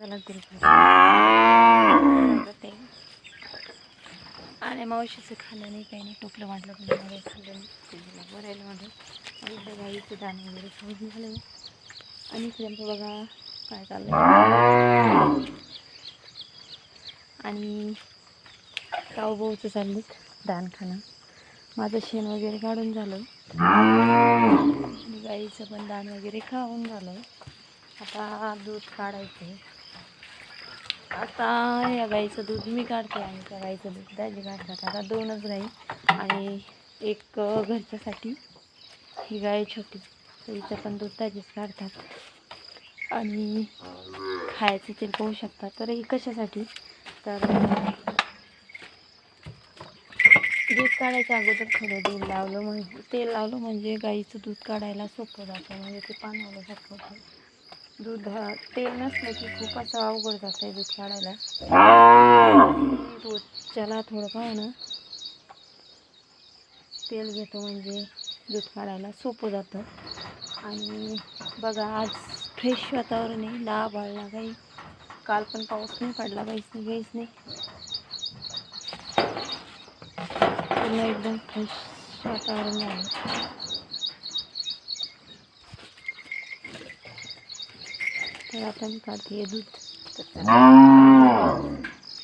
चला गुरु ते आणि मावशीचं खाल्लं नाही काही नाही टोपलं म्हटलं पण मला खाल्लं नाही. तिला बरं म्हटलं आणि गाईचे दाणे वगैरे खाऊन झाले. आणि इकडे आमचं बघा काय चाललंय. आणि भाऊचं चाललेत दान खाणं. माझं शेण वगैरे काढून झालं. गाईचं पण दाण वगैरे खाऊन झालं. आता दूध काढायचं आता या गाईचं दूध मी काढते आणि त्या गाईचं दूध दाजी काढतात. आता दोनच गाई आणि एक घरच्यासाठी. ही गाय छोटी. तर पण दूध दाजीच काढतात. आणि खायचं तेल पाहू शकतात. तर ही कशासाठी? तर दूध काढायच्या अगोदर थोडं दूध लावलं म्हणजे तेल लावलं म्हणजे गाईचं दूध काढायला सोपं जातं. म्हणजे ते पाण्याला सारखं होतं. दूध तेल नसलं की खूप असं अवघड जातं आहे दूध काढायला. रोजच्याला थोडं का ना. तेल घेतो म्हणजे दूध काढायला सोपं जातं. आणि बघा आज फ्रेश वातावरण आहे. ला आभाळला काही. काल पण पाऊस नाही पडला काहीच नाही काहीच नाही. पूर्ण एकदम फ्रेश वातावरण आहे. तर आता मी